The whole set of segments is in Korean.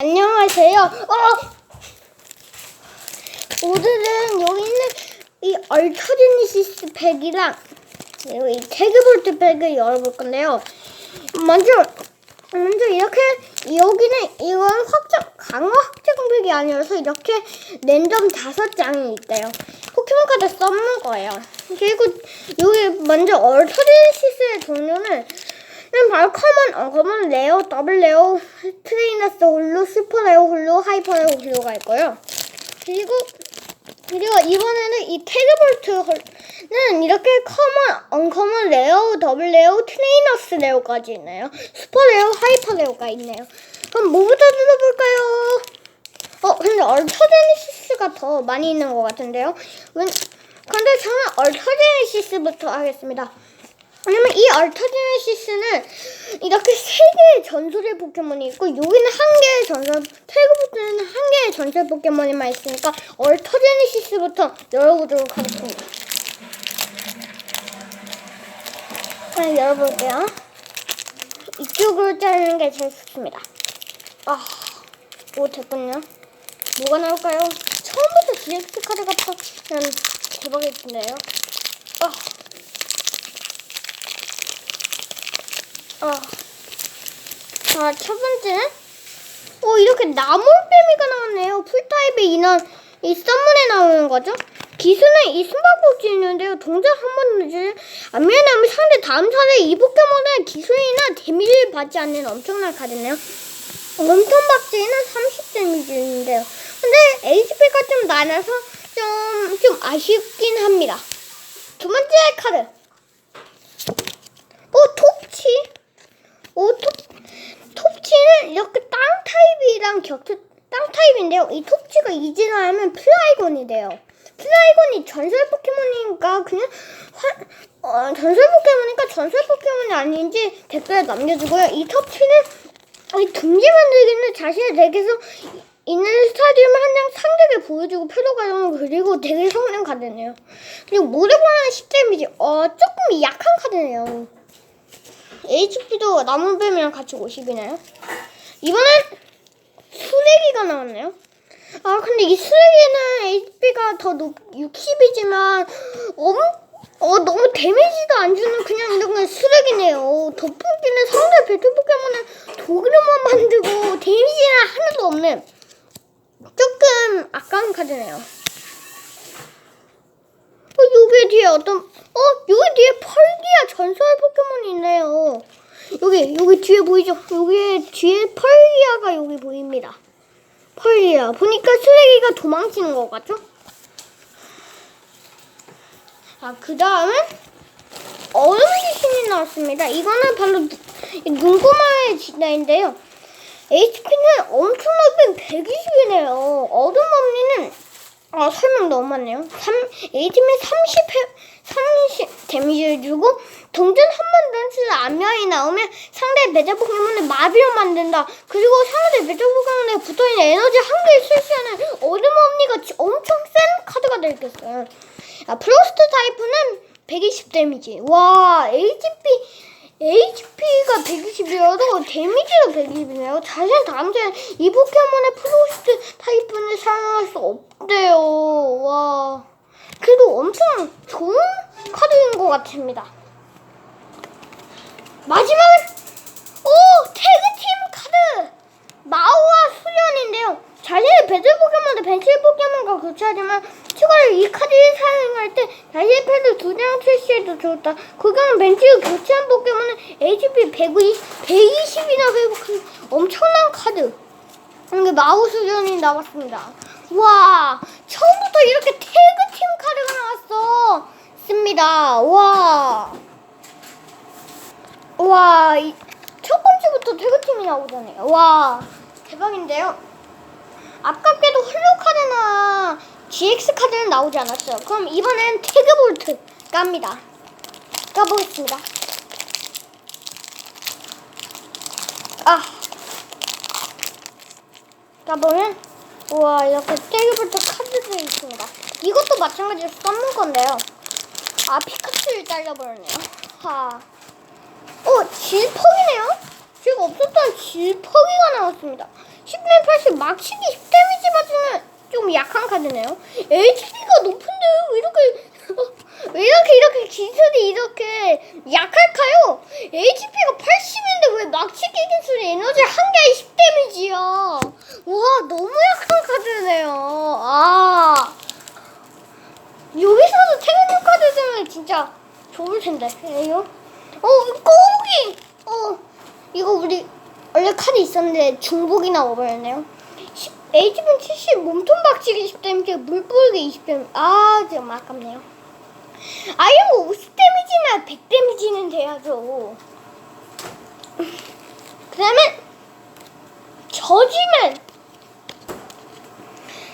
안녕하세요. 어! 오늘은 여기 있는 이 얼터지니시스 팩이랑 그리고 이 태그볼트 팩을 열어볼 건데요. 먼저 먼저 이렇게 여기는 이건 확장 강화 확장팩이 아니라서 이렇게 랜덤 다섯 장이 있대요. 포켓몬 카드 써먹는 거예요. 그리고 여기 먼저 얼터지니시스의 종류는 는 바로 커먼, 어, 커먼, 레어, 더블 레어, 트레이너스 홀로, 슈퍼 레어 홀로, 하이퍼 레어 홀로가 있고요. 그리고 그리고 이번에는 이 태그볼트는 이렇게 커먼, 언커먼, 레어, 더블 레어, 트레이너스 레어까지 있네요. 슈퍼 레어, 하이퍼 레어가 있네요. 그럼 뭐부터 들어볼까요? 어, 근데 얼터제니시스가 더 많이 있는 것 같은데요. wen- 근데 저는 얼터제니시스부터 하겠습니다. 왜냐면 이 얼터제네시스는 이렇게 세 개의 전설의 포켓몬이 있고 여기는 한 개의 전설 태그부트는 한 개의 전설 포켓몬이만 있으니까 얼터제네시스부터 열어보도록 하겠습니다. 네, 열어볼게요. 이쪽으로 자르는 게 제일 좋습니다. 아, 오 됐군요. 뭐가 나올까요? 처음부터 디렉트 카드 같으면 대박일 텐데요. 아. 어. 아, 첫 번째. 어, 이렇게 나몰뱀이가 나왔네요. 풀타입의 인원, 이 썸문에 나오는 거죠. 기술은 이 숨바꼭질 있는데요. 동작 한번 늦을 안 미안하면 상대 다음 차례 이 포켓몬의 기술이나 데미지를 받지 않는 엄청난 카드네요. 엄청 박지는 30 데미지인데요. 근데 HP가 좀 많아서 좀, 좀 아쉽긴 합니다. 두 번째 카드. 어, 톱치? 오, 톱, 톱치는 이렇게 땅 타입이랑 격투, 땅 타입인데요. 이 톱치가 이진화하면 플라이곤이 돼요. 플라이곤이 전설 포켓몬이니까 그냥 화, 어, 전설 포켓몬이니까 전설 포켓몬이 아닌지 댓글에 남겨주고요. 이 톱치는 이 둥지 만들기는 자신의 덱에서 있는 스타디움 한 장 상대에게 보여주고 표로가용 그리고 덱의 성능 카드네요. 그리고 모래보라는 10데미지 어 조금 약한 카드네요. HP도 나무뱀이랑 같이 50이네요. 이번엔 수레기가 나왔네요. 아 근데 이 수레기는 HP가 더 높, 60이지만 엄, 어 너무 데미지도 안 주는 그냥 이런 건 수레기네요. 돋보기는 상대 배틀 포켓몬은 도그로만 만들고 데미지는 하나도 없는 조금 아까운 카드네요. 어, 여기 뒤에 어떤, 어, 여기 뒤에 펄기아 전설 포켓몬이 있네요. 여기, 여기 뒤에 보이죠? 여기 뒤에 펄기아가 여기 보입니다. 펄기아. 보니까 쓰레기가 도망치는 것 같죠? 아, 그 다음은 얼음 귀신이 나왔습니다. 이거는 바로 눈꼬마의 진화인데요. HP는 엄청 높은 120이네요. 얼음 언니는 아 설명 너무 많네요. 3, A팀에 30, 30 데미지를 주고 동전 한 번 던치는 암면이 나오면 상대 배자 포켓몬을 마비로 만든다. 그리고 상대 배자 포켓몬에 붙어있는 에너지 한 개를 실시하는 얼음 엄니가 지- 엄청 센 카드가 되겠어요. 아, 프로스트 타이프는 120 데미지. 와 HP HP가 120이어도 데미지도 120이네요. 자신 다음 주에 이 포켓몬의 프로스트 타입은 사용할 수 없대요. 와. 그래도 엄청 좋은 카드인 것 같습니다. 마지막은, 오! 태그팀 카드! 마우와 수련인데요. 자신의 배틀 포켓몬을 벤치 포켓몬과 교체하지만 추가로 이 카드를 사용할 때 자신의 패드 두 장 출시해도 좋다. 그거는 벤치를 교체한 포켓몬은 HP 120, 120이나 회복하는 엄청난 카드. 마우 수련이 나왔습니다. 와, 처음부터 이렇게 태그팀 카드가 나왔어. 습니다. 와. 와, 이, 첫 번째부터 태그팀이 나오잖아요. 와, 대박인데요. 아깝게도 홀로 카드나 GX 카드는 나오지 않았어요. 그럼 이번엔 태그볼트 깝니다. 까보겠습니다. 아. 까보면, 우와, 이렇게 태그볼트 카드들이 있습니다. 이것도 마찬가지로 써먹은 건데요. 아, 피카츄를 잘라버렸네요. 하. 어, 질퍽이네요? 제가 없었던 질퍽이가 나왔습니다. 10면 80 막치기 10 데미지 맞으면 좀 약한 카드네요. HP가 높은데 왜 이렇게 기술이 이렇게 약할까요? HP가 80인데 왜 막치기 기술이 에너지 한 개에 10 데미지야? 와 너무 약한 카드네요. 아 여기서도 테크닉 카드 쓰면 진짜 좋을 텐데. 에요? 어 꼬부기. 어 이거 우리 원래 카드 있었는데 중복이 나와버렸네요. 10, H분 70 몸통 박치기 10 데미지 물뿌리기 20 데미지 아 지금 아깝네요. 아 이런 거 50 데미지나 100 데미지는 돼야죠. 그 다음에 저지맨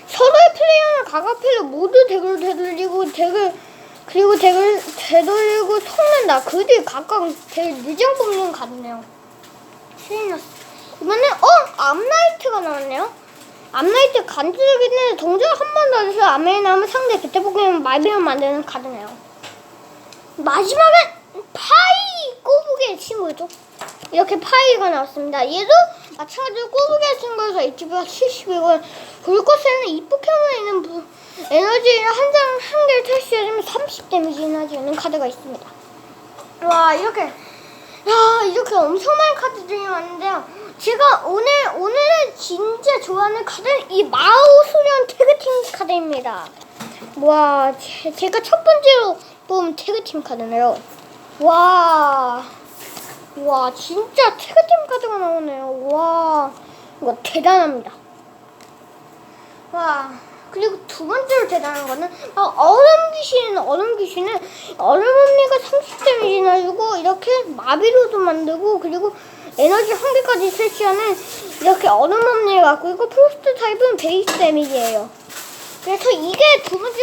서로의 플레이어는 각 앞에서 모두 덱을 되돌리고 덱을 그리고 덱을 되돌리고 섞는다. 그 뒤 각각 덱을 늦장 뽑는 카드네요. 신이 났어. 이번에 어 암나이트가 나왔네요. 암나이트 간지르기는 동작 한 번 더 해서 암에 남은 상대 그때 포켓몬 말비를 만드는 카드네요. 마지막은 파이 꼬부기의 친구죠. 이렇게 파이가 나왔습니다. 얘도 마찬가지로 꼬부기의 친구여서 HP가 70이고 불꽃에는 이 포켓몬에 있는 부- 에너지를 한 장 한 개를 탈취해주면 30 데미지 에너지는 카드가 있습니다. 와 이렇게 야 이렇게 엄청난 카드들이 많은데요. 제가 오늘 오늘은 진짜 좋아하는 카드는 이 마오 소년 태그팀 카드입니다. 와 제, 제가 첫 번째로 뽑은 태그팀 카드네요. 와. 와 진짜 태그팀 카드가 나오네요. 와 이거 대단합니다. 와 그리고 두 번째로 대단한 거는 아, 얼음 귀신 얼음 귀신은 얼음 언니가 30데미지나 주고 이렇게 마비로도 만들고 그리고 에너지 한 개까지 설치하는 이렇게 얼음 언니를 갖고 있고 프로스트 타입은 베이스 데미지예요. 그래서 이게 두 번째